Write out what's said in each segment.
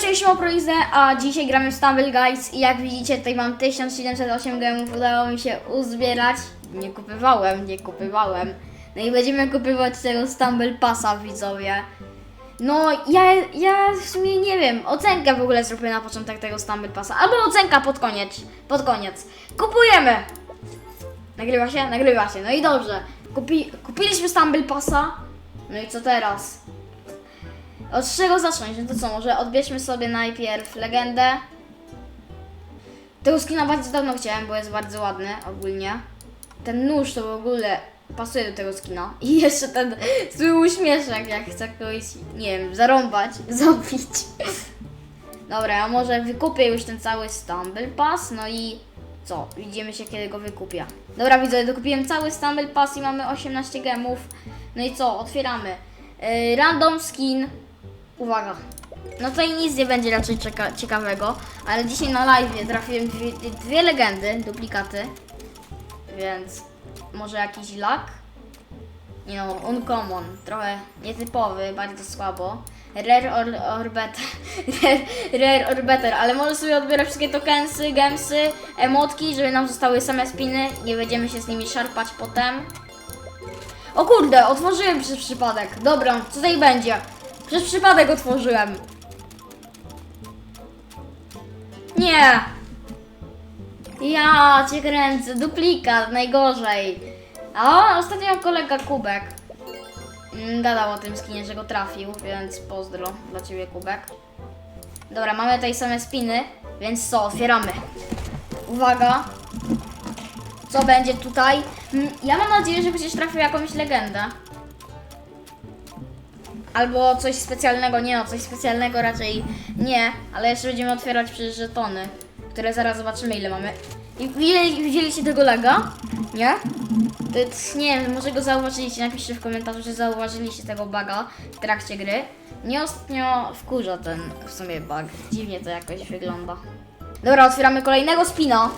Cześć, to jest Proize, a dzisiaj gramy w Stumble Guys i jak widzicie tutaj mam 1708 gemów, udało mi się uzbierać. Nie kupywałem, nie kupywałem. No i będziemy kupywać tego Stumble Passa, widzowie. No, ja, ja w sumie nie wiem, ocenkę w ogóle zrobię na początek tego Stumble Passa, albo ocenka pod koniec, pod koniec. Kupujemy! Nagrywa się? Nagrywa się, no i dobrze. Kupi, kupiliśmy Stumble Passa, no i co teraz? Od czego zacząć? No to co, może odbierzmy sobie najpierw legendę. Tego skina bardzo dawno chciałem, bo jest bardzo ładny ogólnie. Ten nóż to w ogóle pasuje do tego skina. I jeszcze ten zły uśmieszek, jak chcę kogoś, nie wiem, zarąbać, zabić. Dobra, ja może wykupię już ten cały Stumble Pass, no i co? Widzimy się, kiedy go wykupię. Dobra, widzę, dokupiłem cały Stumble Pass i mamy 18 gemów. No i co? Otwieramy. Yy, random skin. Uwaga. No tutaj nic nie będzie raczej ciekawego, ale dzisiaj na live trafiłem dwie, dwie legendy, duplikaty. Więc może jakiś lak? Nie no, uncommon, trochę nietypowy, bardzo słabo. Rare or, or better, rare, rare or better, ale może sobie odbierać wszystkie tokensy, gemsy, emotki, żeby nam zostały same spiny, nie będziemy się z nimi szarpać potem. O kurde, otworzyłem przez przypadek. Dobra, co tutaj będzie? Przez przypadek otworzyłem. Nie! Ja cię kręcę, duplikat, najgorzej. A ostatnio kolega Kubek mm, gadał o tym skinie, że go trafił, więc pozdro dla ciebie Kubek. Dobra, mamy tutaj same spiny, więc co, otwieramy. Uwaga. Co będzie tutaj? Mm, Ja mam nadzieję, że będziesz trafił jakąś legendę. Albo coś specjalnego, nie no, coś specjalnego raczej nie, ale jeszcze będziemy otwierać przecież żetony, które zaraz zobaczymy ile mamy. I widzieli- widzieliście tego laga? Nie? Nie wiem, może go zauważyliście, napiszcie w komentarzu, czy zauważyliście tego buga w trakcie gry. Nie ostatnio wkurza ten w sumie bug, dziwnie to jakoś wygląda. Dobra, otwieramy kolejnego spina.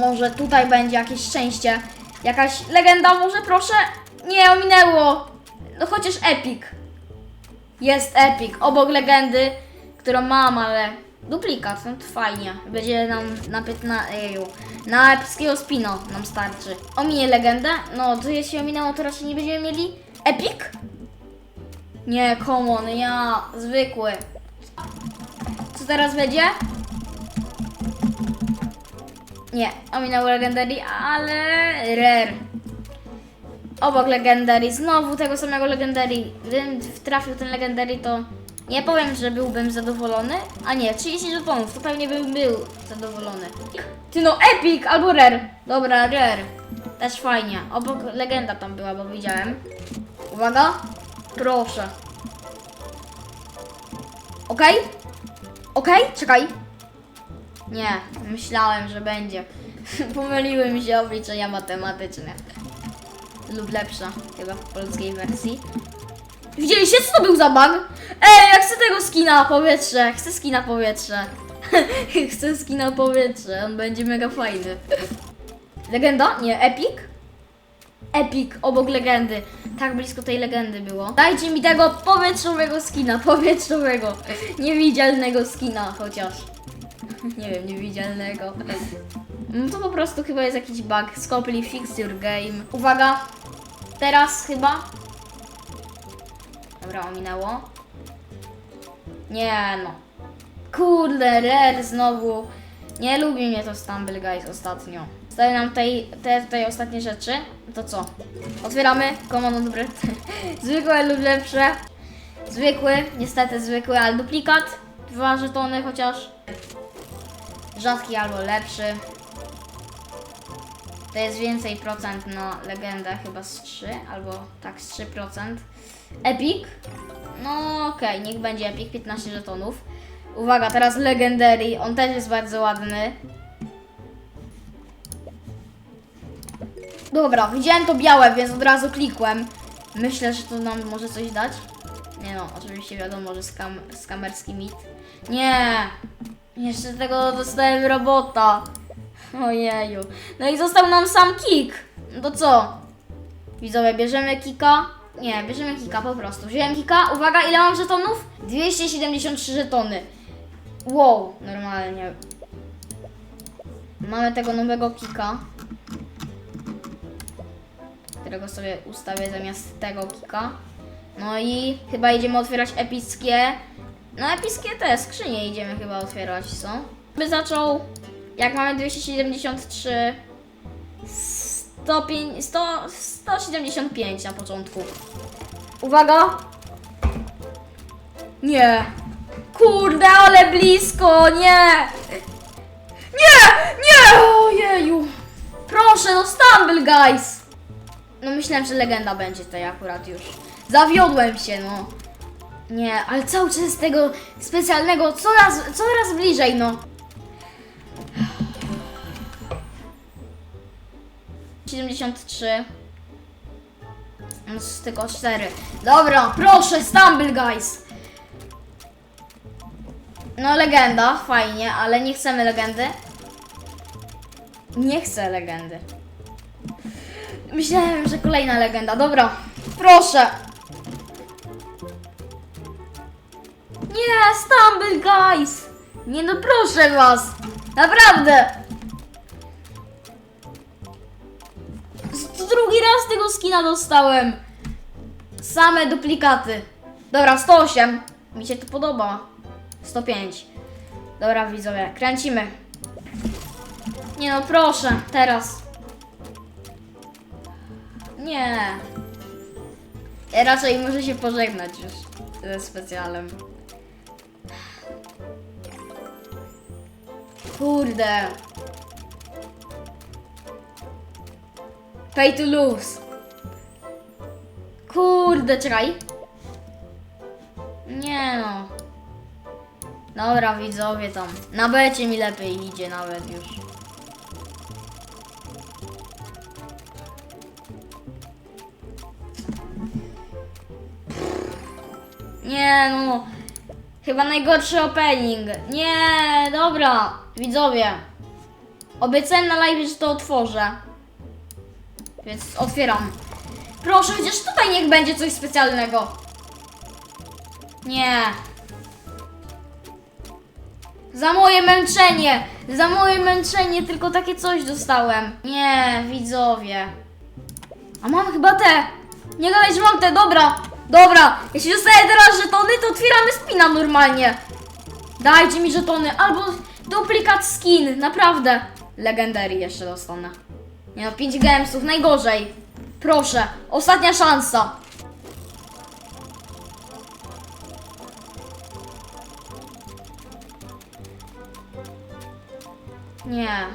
Może tutaj będzie jakieś szczęście. Jakaś legenda, może proszę? Nie, ominęło. No chociaż epic. Jest epic. Obok legendy, którą mam, ale duplikat, no to fajnie. Będzie nam na 15, eju, na epickiego spino nam starczy. Ominie legendę? No to jeśli ominęło, to raczej nie będziemy mieli epic? Nie, common, ja, zwykły. Co teraz będzie? Nie, ominęło legendary, ale rare. Obok legendary, znowu tego samego legendary. Gdybym trafił ten legendary, to nie powiem, że byłbym zadowolony. A nie, 30 żetonów, to pewnie bym był zadowolony. Ty no, epic albo rare. Dobra, rare. Też fajnie. Obok legenda tam była, bo widziałem. Uwaga. Proszę. Okej? Okej? Czekaj. Nie, myślałem, że będzie. Pomyliły mi się obliczenia matematyczne. Lub lepsza, chyba w polskiej wersji. Widzieliście, co to był za bug? Ej, ja chcę tego skina powietrze. Chcę skina powietrze. chcę skina powietrze, on będzie mega fajny. Legenda? Nie, epic? Epic, obok legendy. Tak blisko tej legendy było. Dajcie mi tego powietrzowego skina, powietrzowego. Niewidzialnego skina chociaż. Nie wiem, niewidzialnego. No to po prostu chyba jest jakiś bug. Scopely fix your game. Uwaga! Teraz chyba. Dobra, ominęło. Nie no. Kurde, rare znowu. Nie lubi mnie to Stumble Guys ostatnio. Stały nam tutaj, te tutaj ostatnie rzeczy. To co? Otwieramy. Common dobre. Zwykłe lub lepsze. Zwykły, niestety zwykły, ale duplikat. Dwa żetony chociaż. Rzadki albo lepszy. To jest więcej procent na legendę, chyba z 3, albo tak z 3%. Epic? No okej, niech będzie Epic, 15 żetonów. Uwaga, teraz Legendary, on też jest bardzo ładny. Dobra, widziałem to białe, więc od razu klikłem. Myślę, że to nam może coś dać. Nie no, oczywiście wiadomo, że skam, skamerski mit. Nie! Jeszcze tego dostałem robota. Ojeju. No i został nam sam kick. No to co? Widzowie, bierzemy kika. Nie, bierzemy kika po prostu. Wziąłem kika. Uwaga, ile mam żetonów? 273 żetony. Wow, normalnie. Mamy tego nowego kika. Którego sobie ustawię zamiast tego kika. No i chyba idziemy otwierać epickie. No epickie te skrzynie idziemy chyba otwierać, co? By zaczął, jak mamy 273, 105, 100, 175 na początku. Uwaga! Nie! Kurde, ale blisko! Nie! Nie! Nie! Ojeju! Proszę, no Stumble Guys! No myślałem, że legenda będzie tutaj akurat już. Zawiodłem się, no. Nie, ale cały czas z tego specjalnego coraz, coraz bliżej, no. 73. No, tylko 4. Dobra, proszę, Stumble Guys! No, legenda, fajnie, ale nie chcemy legendy. Nie chcę legendy. Myślałem, że kolejna legenda. Dobra, proszę. Nie, Stumble Guys! Nie no, proszę was! Naprawdę! Tego skina dostałem. Same duplikaty. Dobra, 108. Mi się to podoba. 105. Dobra, widzowie, kręcimy. Nie no, proszę, teraz. Nie. Ja raczej muszę się pożegnać już ze specjalem. Kurde. Pay to lose. Kurde, czekaj. Nie no. Dobra, widzowie tam. Na becie mi lepiej idzie nawet już. Nie no. Chyba najgorszy opening. Nie, dobra. Widzowie. Obiecałem na live, że to otworzę. Więc otwieram. Proszę, chociaż tutaj niech będzie coś specjalnego. Nie. Za moje męczenie! Za moje męczenie tylko takie coś dostałem. Nie, widzowie. A mam chyba te. Nie gadaj, że mam te, dobra. Dobra, jeśli dostaję teraz żetony, to otwieramy spina normalnie. Dajcie mi żetony, albo duplikat skin, naprawdę. Legendary jeszcze dostanę. Nie no, 5 gemsów, najgorzej. Proszę, ostatnia szansa. Nie.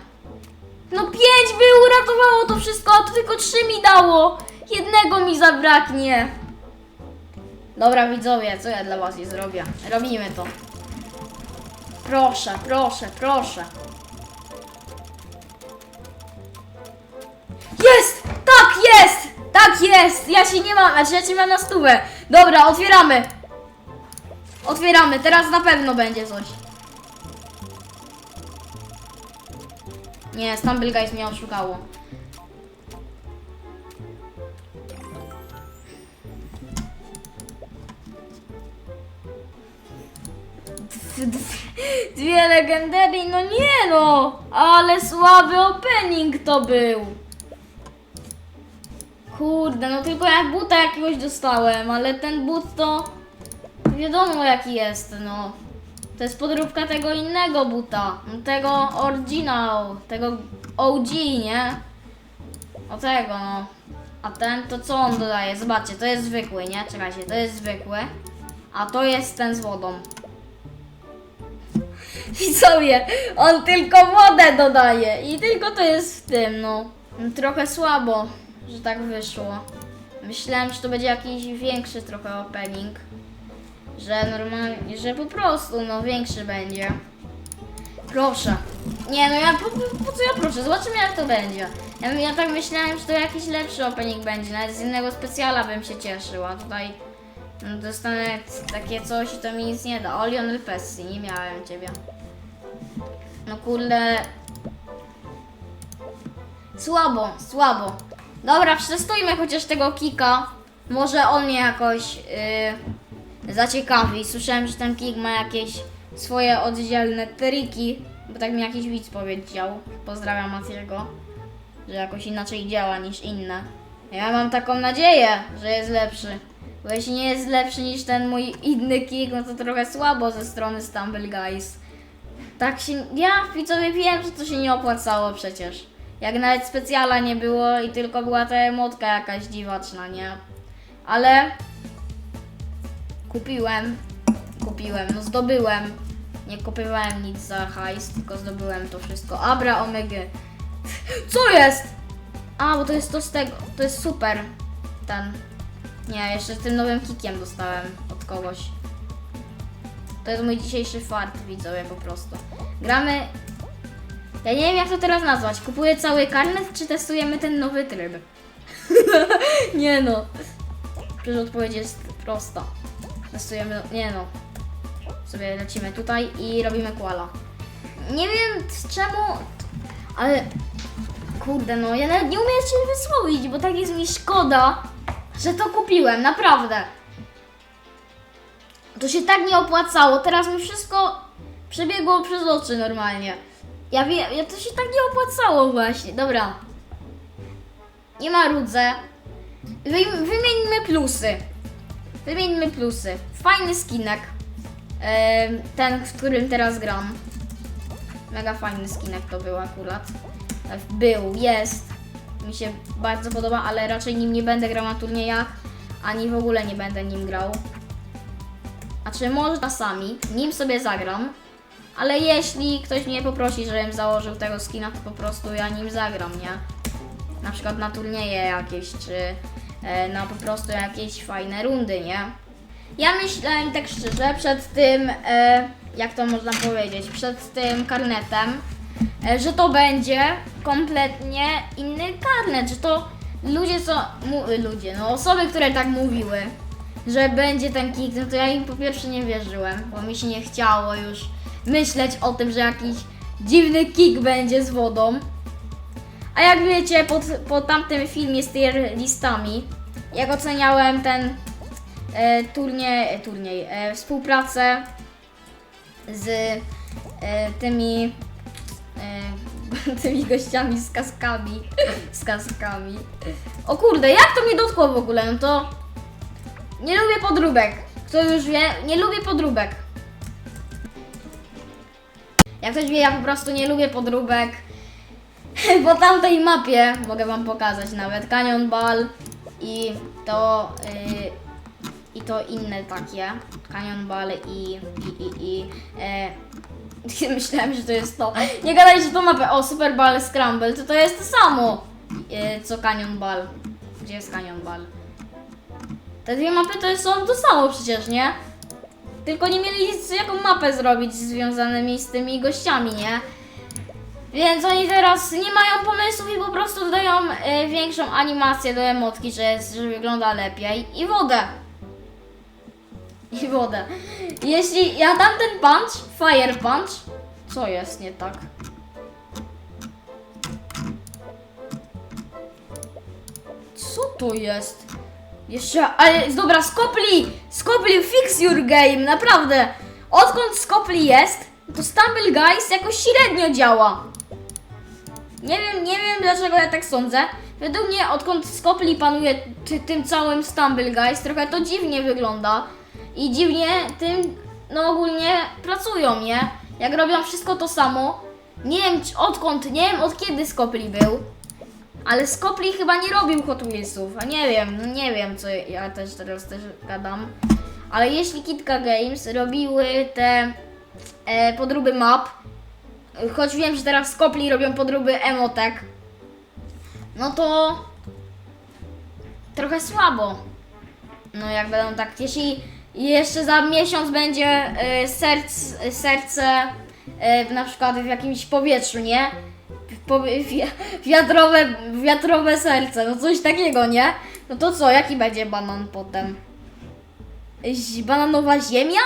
No 5 by uratowało to wszystko, a to tylko 3 mi dało. Jednego mi zabraknie. Dobra widzowie, co ja dla was nie zrobię? Robimy to. Proszę, proszę, proszę. Jest! Tak jest! Tak jest! Ja się nie mam, znaczy ja cię mam na stówę. Dobra, otwieramy. Otwieramy, teraz na pewno będzie coś. Nie, Stumble Guys mnie oszukało. Dwie legendary, no nie no! Ale słaby opening to był! Kurde, no tylko jak buta jakiegoś dostałem, ale ten but to wiadomo jaki jest, no. To jest podróbka tego innego buta, no tego original, tego OG, nie? O tego, no. A ten to co on dodaje? Zobaczcie, to jest zwykły, nie? Czekajcie, to jest zwykły. A to jest ten z wodą. Widzowie, on tylko wodę dodaje i tylko to jest w tym, no. Trochę słabo, że tak wyszło. Myślałem, że to będzie jakiś większy trochę opening. Że normalnie, że po prostu, no większy będzie. Proszę. Nie, no ja po, po, co ja proszę? Zobaczymy jak to będzie. Ja, ja tak myślałem, że to jakiś lepszy opening będzie. Nawet z innego specjala bym się cieszył, a tutaj no, dostanę takie coś i to mi nic nie da. O, Lionel Pessi, nie miałem ciebie. No kurde. Słabo, słabo. Dobra, przetestujmy chociaż tego kika. Może on mnie jakoś yy, zaciekawi. Słyszałem, że ten Kik ma jakieś swoje oddzielne triki, bo tak mi jakiś widz powiedział. Pozdrawiam Matiego, że jakoś inaczej działa niż inne. Ja mam taką nadzieję, że jest lepszy. Bo jeśli nie jest lepszy niż ten mój inny Kik, no to trochę słabo ze strony Stumble Guys. Tak się. Ja widzowie wiem, że to się nie opłacało przecież. Jak nawet specjala nie było i tylko była ta emotka jakaś dziwaczna, nie? Ale kupiłem, kupiłem, no zdobyłem. Nie kupowałem nic za hajs, tylko zdobyłem to wszystko. Abra Omega. Co jest? A, bo to jest to z tego, to jest super. Ten. Nie, jeszcze z tym nowym kikiem dostałem od kogoś. To jest mój dzisiejszy fart, widzowie, po prostu. Gramy... Ja nie wiem, jak to teraz nazwać. Kupuję cały karnet, czy testujemy ten nowy tryb? nie no. Przecież odpowiedź jest prosta. Testujemy... Nie no. Sobie lecimy tutaj i robimy koala. Nie wiem czemu... Ale... Kurde no, ja nawet nie umiem się wysłowić, bo tak jest mi szkoda, że to kupiłem, naprawdę. To się tak nie opłacało. Teraz mi wszystko przebiegło przez oczy normalnie. Ja wiem, ja to się tak nie opłacało właśnie. Dobra. Nie ma rudze. Wyjm- Wymieńmy plusy. Wymieńmy plusy. Fajny skinek. Ten, w którym teraz gram. Mega fajny skinek to był akurat. E, Był, jest. Mi się bardzo podoba, ale raczej nim nie będę grał na turniejach, ani w ogóle nie będę nim grał. A czy może czasami nim sobie zagram, ale jeśli ktoś mnie poprosi, żebym założył tego skina, to po prostu ja nim zagram, nie? Na przykład na turnieje jakieś, czy e, na po prostu jakieś fajne rundy, nie? Ja myślałem tak szczerze przed tym, e, jak to można powiedzieć, przed tym karnetem, e, że to będzie kompletnie inny karnet, że to ludzie co, mu, ludzie, no osoby, które tak mówiły, że będzie ten kick, no to ja im po pierwsze nie wierzyłem, bo mi się nie chciało już myśleć o tym, że jakiś dziwny kick będzie z wodą. A jak wiecie, po, po tamtym filmie z tier listami, jak oceniałem ten e, turniej, e, turniej e, współpracę z e, tymi e, tymi gościami z kaskami, z kaskami. O kurde, jak to mnie dotkło w ogóle? No to nie lubię podróbek. Kto już wie, nie lubię podróbek. Jak ktoś wie, ja po prostu nie lubię podróbek. Po tamtej mapie mogę wam pokazać nawet Canyon Ball i to y, i to inne takie Canyon Ball i i i, i e, myślałem, że to jest to. Nie gadaj, że to mapę. O, Super Ball Scramble, to to jest to samo y, co Canyon Ball. Gdzie jest Canyon Ball? Te dwie mapy to są to samo przecież, nie? Tylko nie mieli z jaką mapę zrobić związanymi z tymi gościami, nie? Więc oni teraz nie mają pomysłów i po prostu dodają e, większą animację do emotki, że, jest, że wygląda lepiej. I wodę. I wodę. Jeśli ja dam ten punch, fire punch, co jest nie tak? Co to jest? Jeszcze, ale dobra, Skopli! Skopli, fix your game, naprawdę! Odkąd Skopli jest, to Stumble Guys jakoś średnio działa. Nie wiem, nie wiem dlaczego ja tak sądzę. Według mnie, odkąd Skopli panuje ty, tym całym Stumble Guys, trochę to dziwnie wygląda. I dziwnie tym, no ogólnie pracują, nie? Jak robią wszystko to samo. Nie wiem odkąd, nie wiem od kiedy Skopli był. Ale Skopli chyba nie robił Hot Wheelsów, a nie wiem, no nie wiem co ja też teraz też gadam. Ale jeśli Kitka Games robiły te e, podróby map, choć wiem, że teraz Skopli robią podróby emotek, no to trochę słabo. No jak będą tak, jeśli jeszcze za miesiąc będzie e, serc, serce e, na przykład w jakimś powietrzu, nie? Wiatrowe, wiatrowe serce, no coś takiego, nie? No to co, jaki będzie banan potem? Bananowa ziemia?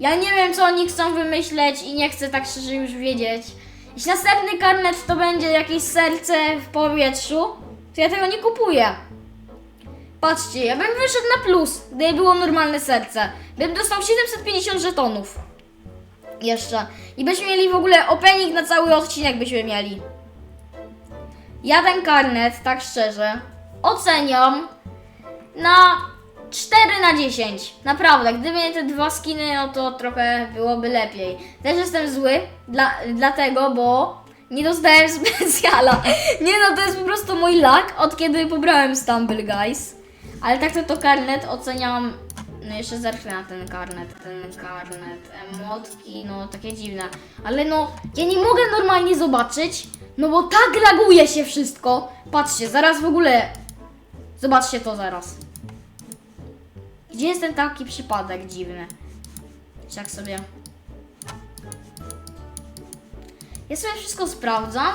Ja nie wiem, co oni chcą wymyśleć i nie chcę tak szczerze już wiedzieć. Jeśli następny karnet to będzie jakieś serce w powietrzu, to ja tego nie kupuję. Patrzcie, ja bym wyszedł na plus, gdyby było normalne serce. Bym dostał 750 żetonów. Jeszcze. I byśmy mieli w ogóle opening na cały odcinek byśmy mieli. Ja ten karnet, tak szczerze, oceniam na 4 na 10. Naprawdę, gdyby nie te dwa skiny, no to trochę byłoby lepiej. Też jestem zły, dla, dlatego, bo nie dostałem specjala. Nie no, to jest po prostu mój lag, od kiedy pobrałem Stumble Guys. Ale tak to to karnet oceniam. No jeszcze zerknę na ten karnet, ten karnet, emotki, no takie dziwne. Ale no, ja nie mogę normalnie zobaczyć, no bo tak laguje się wszystko. Patrzcie, zaraz w ogóle, zobaczcie to zaraz. Gdzie jest ten taki przypadek dziwny? Jak sobie... Ja sobie wszystko sprawdzam,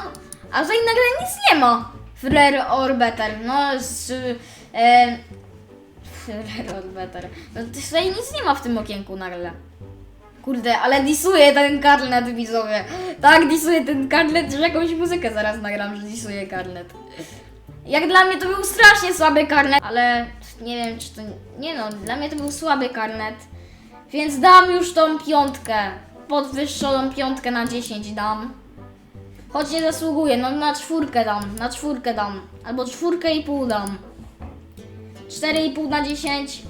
a tutaj nagle nic nie ma. Rare or better. No z... E, or better. No tutaj nic nie ma w tym okienku nagle. Kurde, ale disuje ten karnet widzowie. Tak, disuje ten karnet, że jakąś muzykę zaraz nagram, że disuje karnet. Jak dla mnie to był strasznie słaby karnet, ale nie wiem czy to... Nie no, dla mnie to był słaby karnet. Więc dam już tą piątkę. Podwyższoną piątkę na 10 dam. Choć nie zasługuję, no na czwórkę dam, na czwórkę dam. Albo czwórkę i pół dam. 4,5 na 10.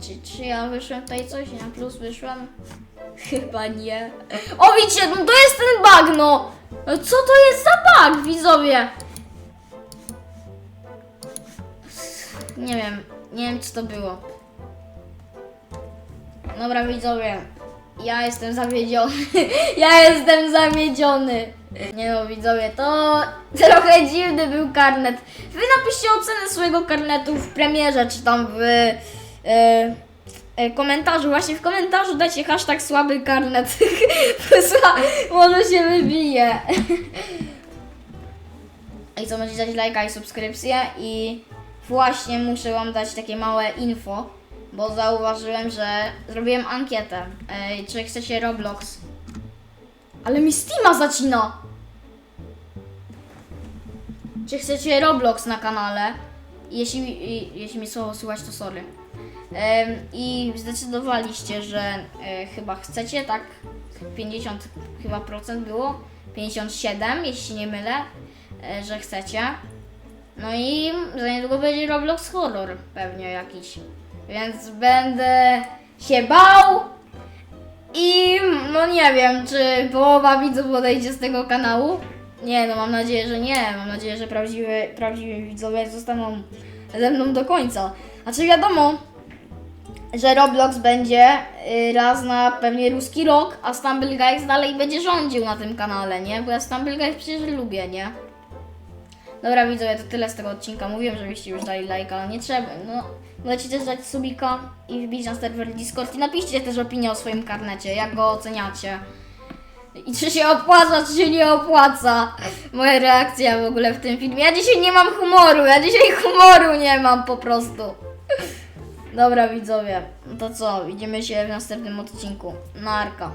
Czy, czy ja wyszłem tutaj coś? Na plus wyszłem? Chyba nie. O widzicie, no to jest ten bug, no! No Co to jest za bug, widzowie? Nie wiem, nie wiem co to było. Dobra widzowie, ja jestem zawiedziony. ja jestem zawiedziony. Nie no widzowie, to trochę dziwny był karnet. Wy napiszcie ocenę swojego karnetu w premierze, czy tam w e, e, komentarzu. Właśnie w komentarzu dajcie hashtag słaby karnet. Może się wybije. I co, możecie dać lajka i subskrypcję i właśnie muszę wam dać takie małe info, bo zauważyłem, że zrobiłem ankietę, Ej, czy chcecie Roblox. Ale mi Steama zacina! Czy chcecie Roblox na kanale? Jeśli, jeśli mi słowo słychać, to sorry. I zdecydowaliście, że e, chyba chcecie, tak? 50 chyba procent było. 57, jeśli nie mylę, e, że chcecie. No i za niedługo będzie Roblox Horror pewnie jakiś. Więc będę się bał i no nie wiem, czy połowa widzów odejdzie z tego kanału. Nie, no mam nadzieję, że nie. Mam nadzieję, że prawdziwi, prawdziwi widzowie zostaną ze mną do końca. Znaczy wiadomo, że Roblox będzie y, raz na pewnie ruski rok, a Stumble Guys dalej będzie rządził na tym kanale, nie? Bo ja Stumble Guys przecież lubię, nie? Dobra widzowie, to tyle z tego odcinka. Mówiłem, żebyście już dali lajka, ale nie trzeba. No, możecie też dać subika i wbić na serwer Discord i napiszcie też opinię o swoim karnecie, jak go oceniacie. I czy się opłaca, czy się nie opłaca. Moja reakcja w ogóle w tym filmie. Ja dzisiaj nie mam humoru, ja dzisiaj humoru nie mam po prostu. Dobra widzowie, to co, widzimy się w następnym odcinku. Narka.